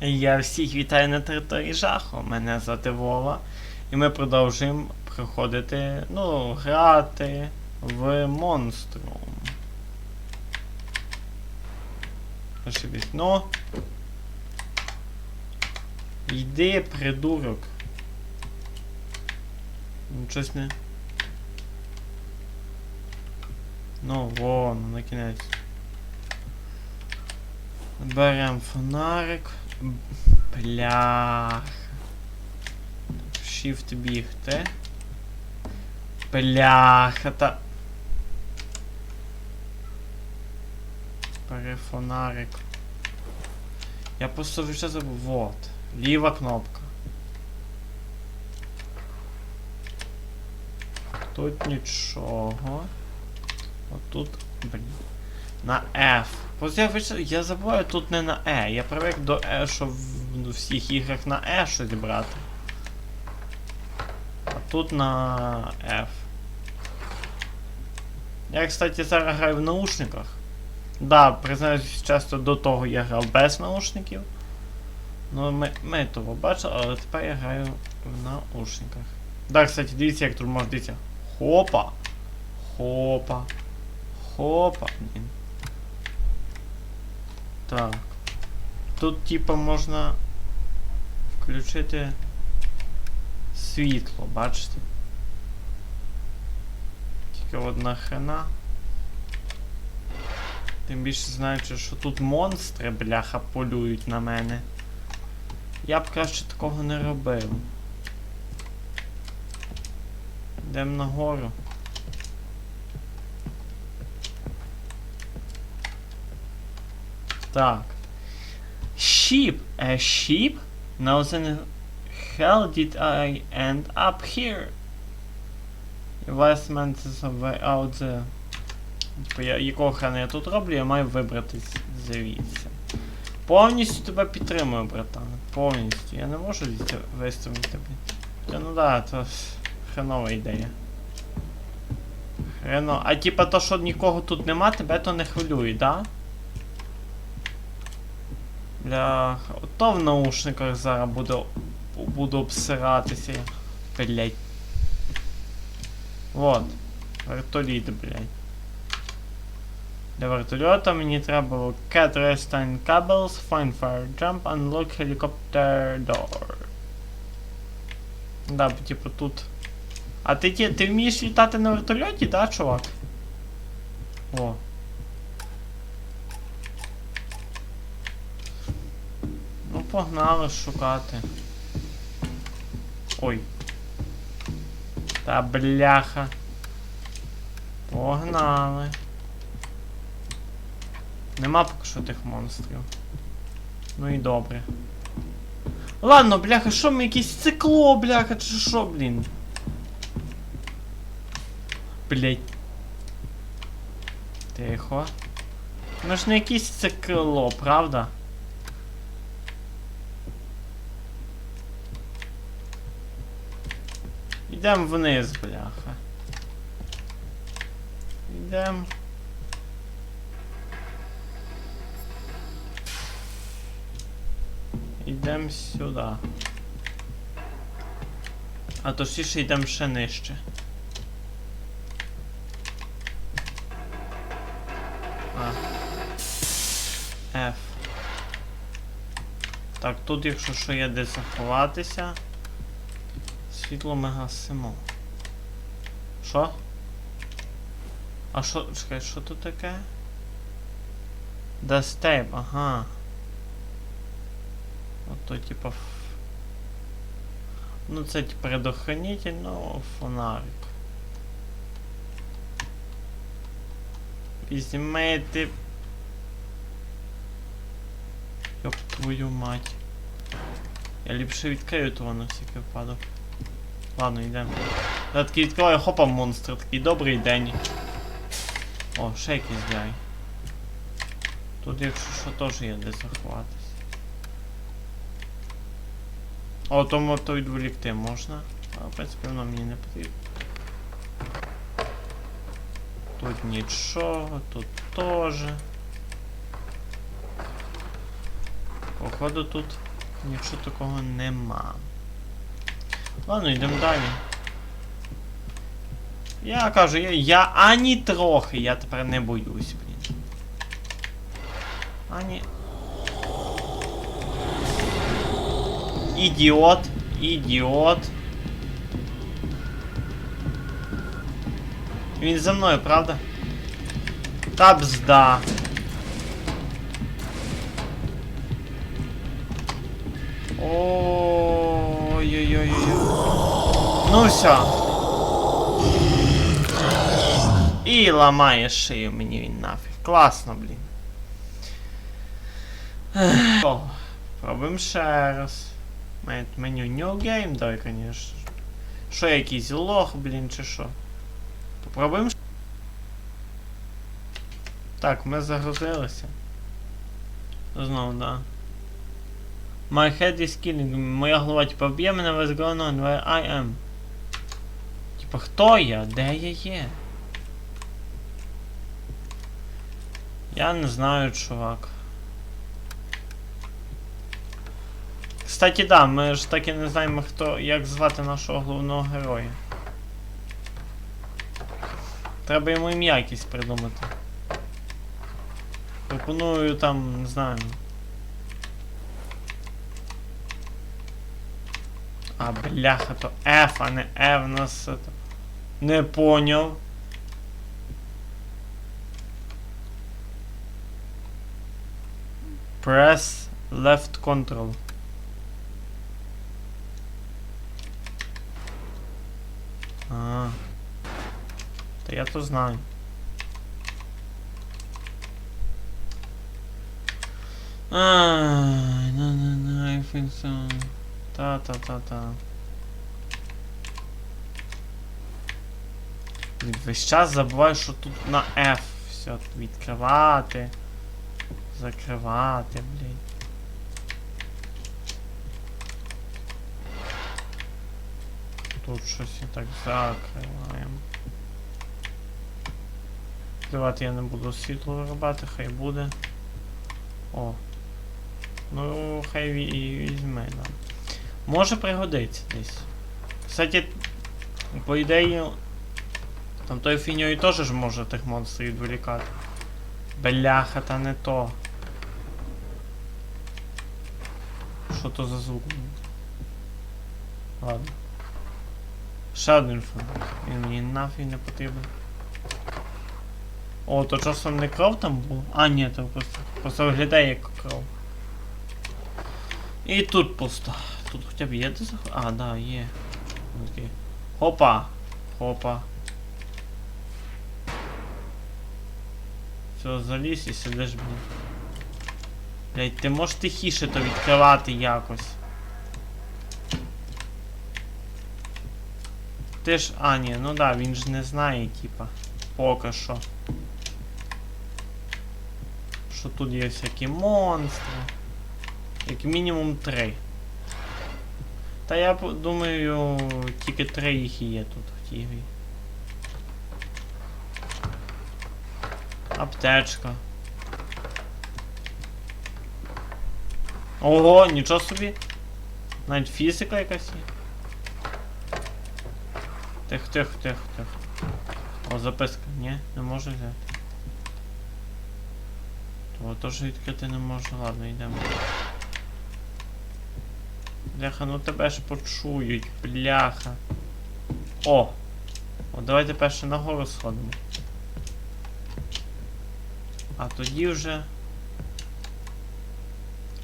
Я всіх вітаю на території жаху. Мене звати Вова. І ми продовжуємо приходити, ну, грати в Монструм. Перше вікно. Йди, придурок. Ну, щось не. Ну, вон, на кінець. Берем фонарик. Блях. Shift бігти. Бляха та. Перефонарик. Я просто вже забув. Вот. Ліва кнопка. Тут нічого. Отут, блін. На F. Просто я, вийшов- я забуваю тут не на E. Я привик до E, що в всіх іграх на E щось брати. А тут на F. Я, кстати, зараз граю в наушниках. Да, признаюсь, часто до того я грав без наушників. Ну, ми, ми того бачили, але тепер я граю в наушниках. Да, кстати, дивіться, як тут можна дивіться. Хопа. Хопа. Хопа. Блін. Так. Тут типа можна включити світло, бачите? Тільки одна хрена. Тим більше знаючи, що тут монстри, бляха, полюють на мене. Я б краще такого не робив. Йдемо нагору. Так. Sheep. A sheep? Now then, how did I end up here? Investment is way out. Типу, я, якого хрена я тут роблю, я маю вибратись звідси. Повністю тебе підтримую, братан. Повністю. Я не можу вистрілити. Та ну да, це хренова ідея. Хрено. А типа то, що нікого тут нема, тебе то не хвилює, да? Бляха, ото в наушниках зараз буду, буду обсиратися. Блять. Вот. Вертоліт, блять. Для вертольота мені треба cat restine cables, find fire jump, unlock helicopter door. Да, типу тут. А ти, ті- ти вмієш літати на вертольоті, да, чувак? О. погнали шукати. Ой. Та бляха. Погнали. Нема поки що тих монстрів. Ну і добре. Ладно, бляха, що ми якесь цикло, бляха, чи що, блін? Блять. Тихо. Ну ж не якесь цикло, правда? Йдемо вниз, бляха. Йдемо. Йдемо сюди. А точніше йдемо ще нижче. А. Так, тут, якщо що є де заховатися. Світло ми гасимо. Що? А що, чекай, що тут таке? Дастейп, ага. Ото типа. ф- Ну це типа предохранитель, ну фонарик. Візьмете. Йоп твою мать. Я ліпше відкрию того на всякий випадок. Ладно, йдемо. Я такий відкриваю, хопа, монстр, такий добрий день. О, ще якийсь дай. Тут якщо що теж є де заховатись. О, тому то відволікти можна. А в принципі воно мені не потрібно. Тут нічого, тут теж. Походу тут Якщо такого нема. Ладно, йдемо далі. Я кажу, я, я ані трохи, я тепер не боюсь, блін. Ані. Ідіот, ідіот. Він за мною, правда? Та бзда. Ой-ой-ой-ой. Ну все. І ламає шию мені він нафіг. Класно, блін. О, Пробуємо ще раз. Меню New Game, дай, конечно. Що якийсь лох, блін, чи що? Попробуємо. Так, ми загрузилися. Знову, да. My head is killing. Моя голова, типа, б'є мене what's going on, where I am. Типа, хто я? Де я є? Я не знаю, чувак. Кстати, да, ми ж так і не знаємо, хто, як звати нашого головного героя. Треба йому ім'я якесь придумати. Пропоную там, не знаю. А, бляха, то F, а не F у нас. Не поняв. Press left control. А. Та я то знаю. Ай, на на на I think so. Та та та та. Блін, Весь час забуваю, що тут на F все відкривати. Закривати, блін. Тут щось і так закриваємо. Давайте я не буду світло виробати, хай буде. О. Ну, хай і візьме, да. Може пригодиться десь. Кстати, по ідеї. Там той фіньою теж ж може тих монстрів відволікати. Бляха, та не то. Що то за звук? Ладно. Ще один фон. Він мені нафіг не потрібен. О, то часом не кров там був? А, ні, то просто, просто виглядає як кров. І тут пусто. Тут хоча б є де заход... А, да, є. Окей. Хопа! Хопа. Все, заліз і сидиш, блін. Блять, ти можеш тихіше то відкривати якось. Ти ж. А, ні, ну да, він ж не знає, типа. Поки що. Що тут є всякі монстри. Як мінімум три. Та я думаю, тільки три їх є тут в тій грі. Аптечка. Ого, нічого собі. Навіть фізика якась є. Тих, тих, тих, тих. О, записка. Ні, не можу взяти. Того теж відкрити не можу. Ладно, йдемо. Бляха, ну тебе ж почують, бляха. О! О, давайте перше нагору сходимо. А тоді вже.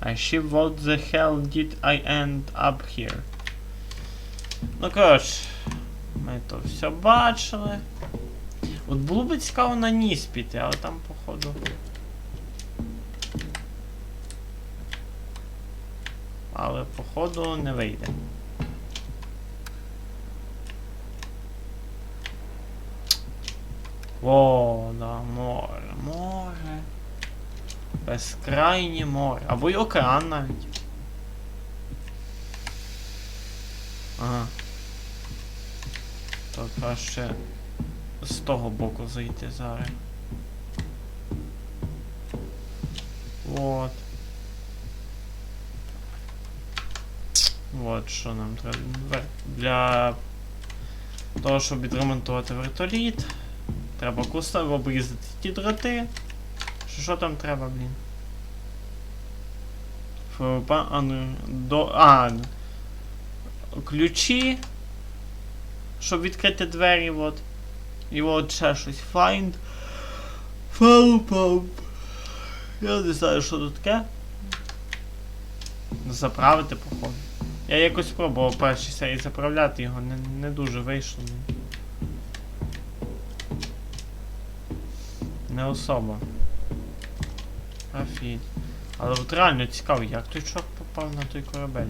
I ship what the hell did I end up here? Ну коротше, ми то все бачили. От було б цікаво на ніс піти, але там походу. Але походу не вийде. О, да, море, море. Безкрайнє море. Або й океан навіть. Ага. То краще з того боку зайти зараз. Вот. От що нам треба. Для того, щоб відремонтувати вертоліт. Треба кусом обрізати ті дроти. Що, що там треба, блін? Фа- а, ну, до. А. Ключі. Щоб відкрити двері, от. І от ще щось. Find. Fuel. Я не знаю, що тут таке. Заправити, походу. Я якось пробував в першій серії заправляти його, не, не дуже вийшло. Не особо. Афіть. Але от реально цікаво, як той чорт попав на той корабель.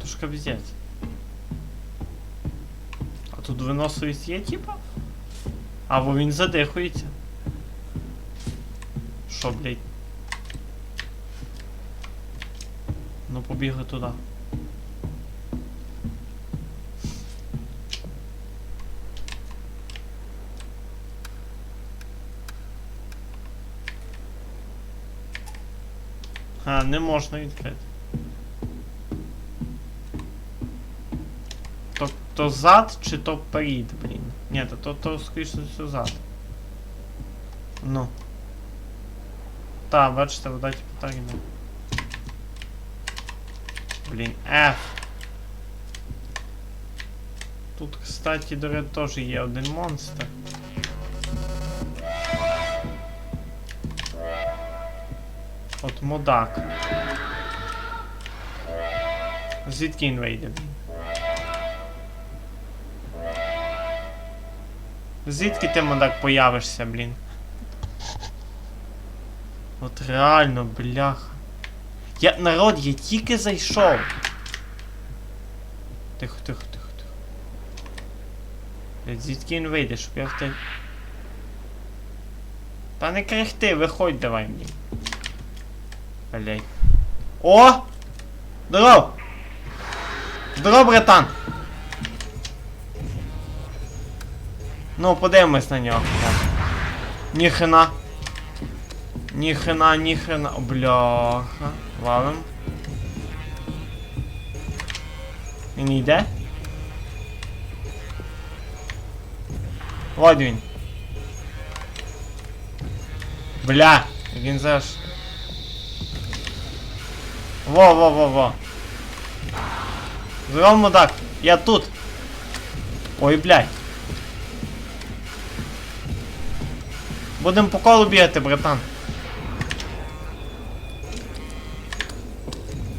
То ж кабзець. А тут виносливість є, типа? Або він задихується. Що, блядь? Ну побігли туди. А, не можна відкрити. То, то зад чи то перед, блін? Ні, то, то, то скоріше все зад. Ну. Та, бачите, вода типу так іде. Блін, F. Тут, кстати, до речі, теж є один монстр. От мудак. Звідки він вийде, блін? Звідки ти мудак появишся, блін? От реально, бляха. Я народ, я тільки зайшов. Тихо, тихо, тихо, тихо. Звідки він вийде, щоб я в те. Та не кряхти, виходь давай мені. Блять. О! Здоров! Здоров, братан! Ну, подивимось на нього. Ніхрена. Ніхрена, ніхрена. О, Бляха. Валим. Він йде? От він. Бля, він зараз. Во, во, во, во. Здорово, мудак. Я тут. Ой, блядь. Будем по колу бігати, братан.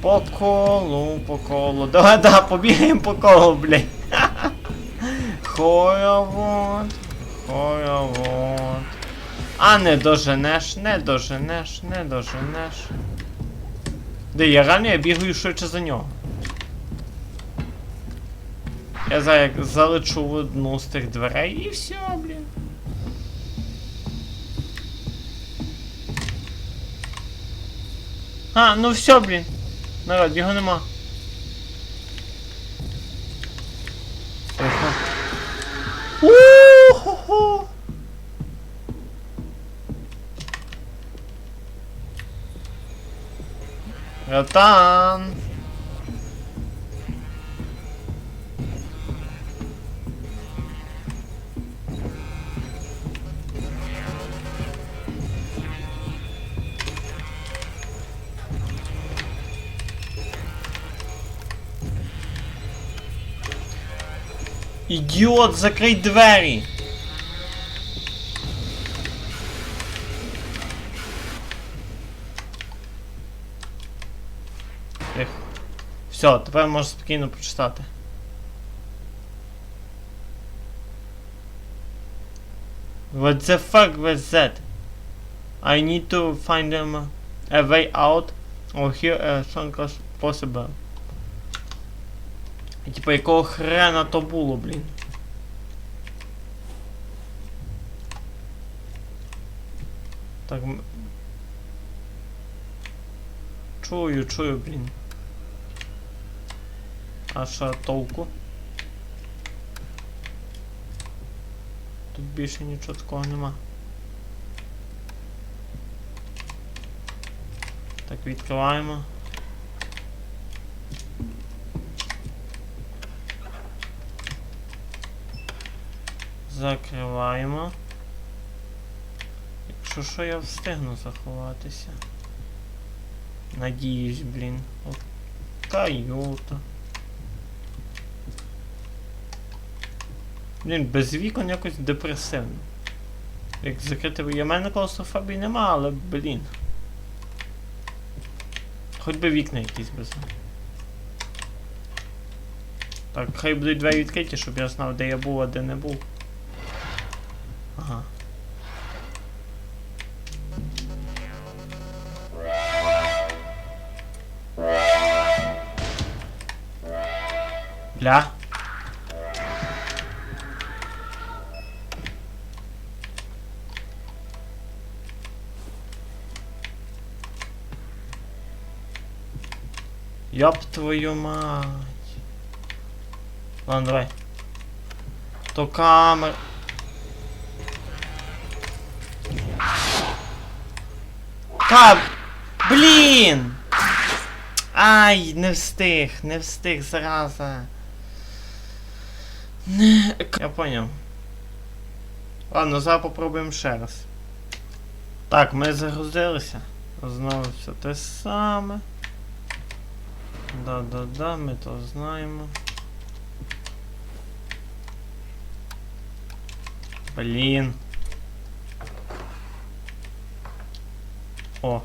По колу, по колу. Давай, да, побігаємо по колу, блядь. Хоровод, хоровод. А не доженеш, не доженеш, не доженеш. Де я реально я бігаю швидше за нього. Я зараз як залечу в одну з тих дверей і все, блін. А, ну все, блін. Народ, його нема. Братан. Ідіот, закрий двері! Все, тепер можеш спокійно прочитати. What the fuck was that? I need to find um, a way out or here as soon as possible. І типа якого хрена то було, блін? Так. Чую, чую, блін. А що толку? Тут більше нічого такого нема. Так, відкриваємо. Закриваємо. Якщо що, я встигну заховатися. Надіюсь, блін. От та. Блін, без вікон якось депресивно. Як закрити. Я в мене клаустрофобії нема, але блін. Хоч би вікна якісь без. Так, хай будуть двері відкриті, щоб я знав, де я був, а де не був. Ага. Бля. Ёб твою мать. Ладно, давай. То камер. Та, блін! Ай, не встиг, не встиг, зараза. Не... Я поняв. Ладно, зараз попробуємо ще раз. Так, ми загрузилися. Знову все те саме. Да-да-да, ми то знаємо. Блін. О.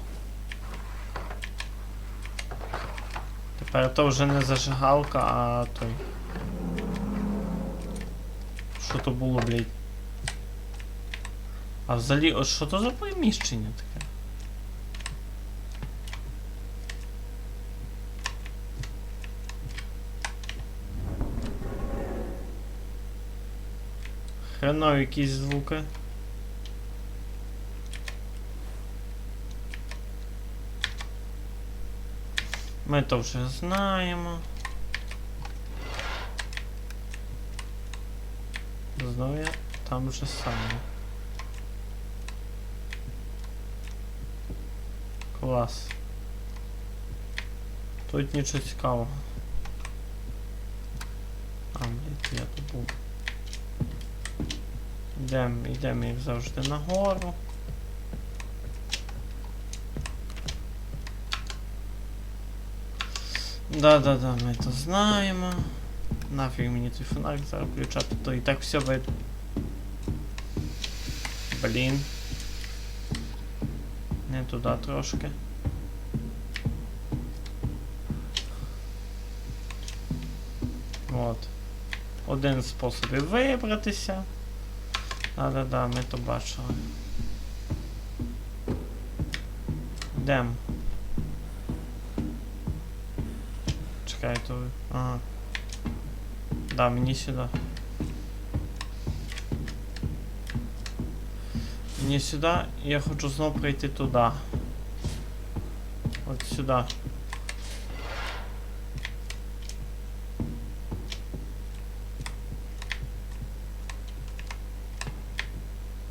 Тепер то вже не зажигалка, а той. Що то було, блядь? А взагалі, от що то за приміщення таке? Хренові якісь звуки. Ми то вже знаємо. Знову я там же саме. Клас. Тут нічого цікавого. А, блядь, я тут був. Йдемо, йдемо як завжди нагору. Да-да-да, ми то знаємо. Нафіг мені той фонарик зараз включати, то і так все видно. Блін. Не туди трошки. От. Один з способів вибратися. Да-да-да, ми то бачили. Йдем. Чекай, то ви. Ага. Да, мені сюди. Мені сюди, я хочу знову прийти туди. От сюди.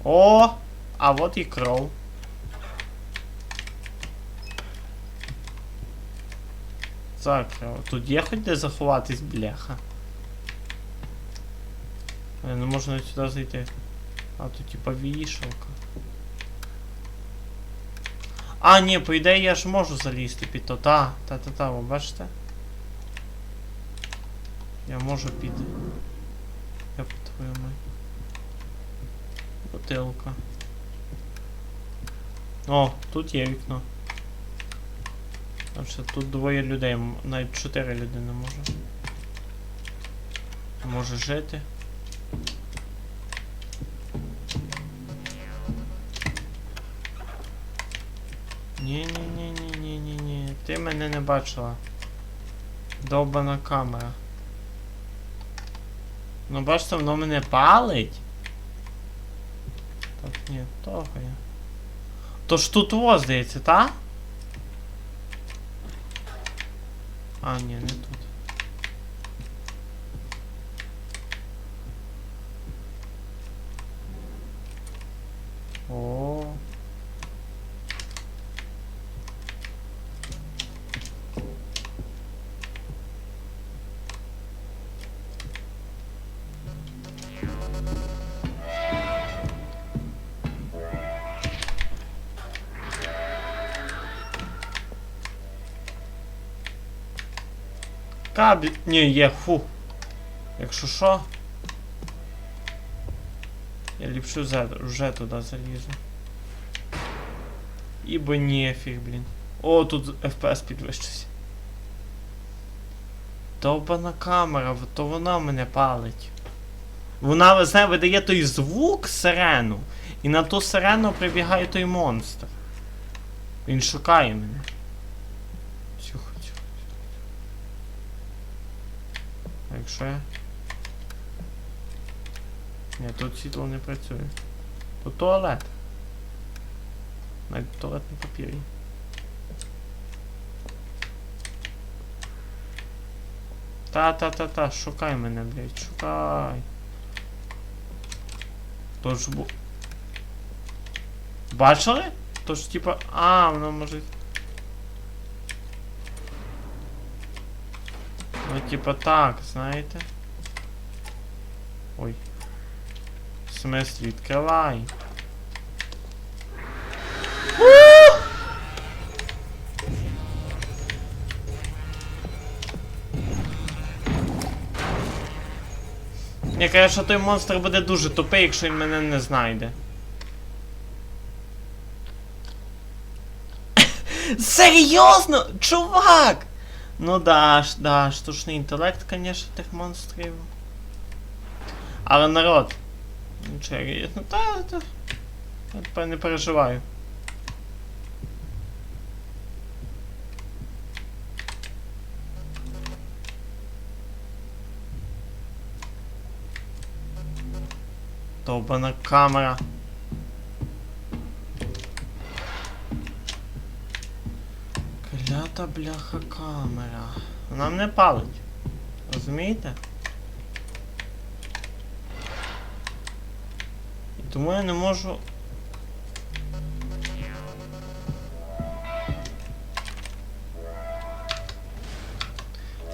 О! А вот і кров. Так, тут є хоч де заховатись, бляха. Не можна сюди зайти. А тут типа вішалка. А, ні, по ідеї я ж можу залізти під то. Та, та, та, та, ви бачите? Я можу під. Я по твою мать. Бутилка. О, тут є вікно. Значить, тут двоє людей, навіть чотири людини може. Може жити. Ні, ні, ні, ні, ні, ні, ні. Ти мене не бачила. Довбана камера. Ну бачите, воно мене палить. Так, ні, того я. Ж тут во, здається, та? А, ні, не тут. Краб. Ні, є, фу. Якщо що. Я ліпше вже, вже туди залізу. Ібо нефіг, блін. О, тут FPS підвищився. Довбана камера, то вона мене палить. Вона, ви знаєте, видає той звук сирену. І на ту сирену прибігає той монстр. Він шукає мене. якщо я. Ні, тут світло не працює. Тут туалет. Навіть туалетний папір є. Та-та-та-та, шукай мене, блядь, шукай. Тож бу... Бачили? Тож типа. А, воно може. типа так, знаєте. Ой. В смислі, відкривай. Мені каже, що той монстр буде дуже тупий, якщо він мене не знайде. Серйозно? Чувак! Ну да, да, штучний інтелект, конечно, тих монстрів. Але народ. Ну чекай, ну та, та. Я не переживаю. Довбана камера. Клята бляха камера. Вона мене палить. Розумієте? І тому я не можу.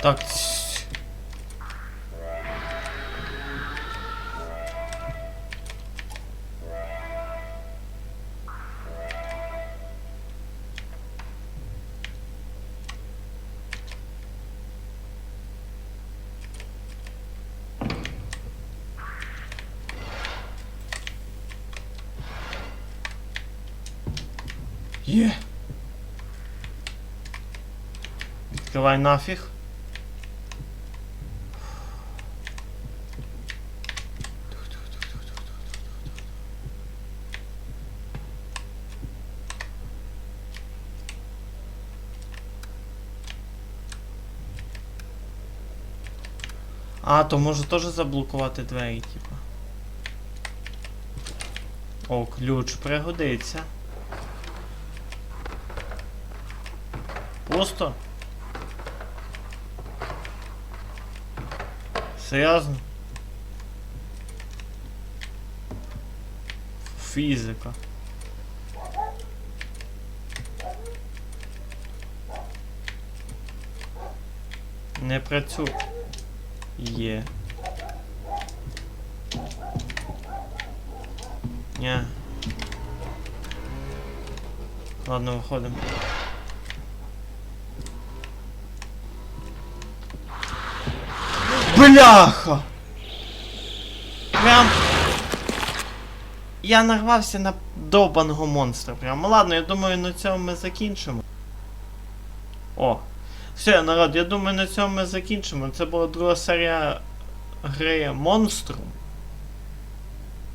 Так. Відкривай нафіг. А, то може теж заблокувати двері, типа. О, ключ пригодиться. Пусто? Серйозно? Фізика. Не працює. Є. Ні. Ладно, виходимо. Бляха! Прям. Я нарвався на довбаного монстра. Прям. Ладно, я думаю, на цьому ми закінчимо. О. Все, народ, я думаю, на цьому ми закінчимо. Це була друга серія гри Монструм.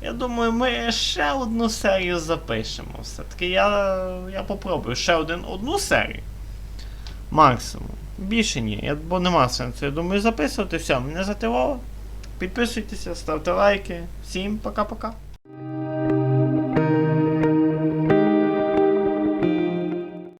Я думаю, ми ще одну серію запишемо. Все-таки я, я попробую ще один, одну серію. Максимум. Більше ні, бо нема сенсу. Я думаю, записувати. Все, мене зативало. Підписуйтеся, ставте лайки. Всім пока-пока.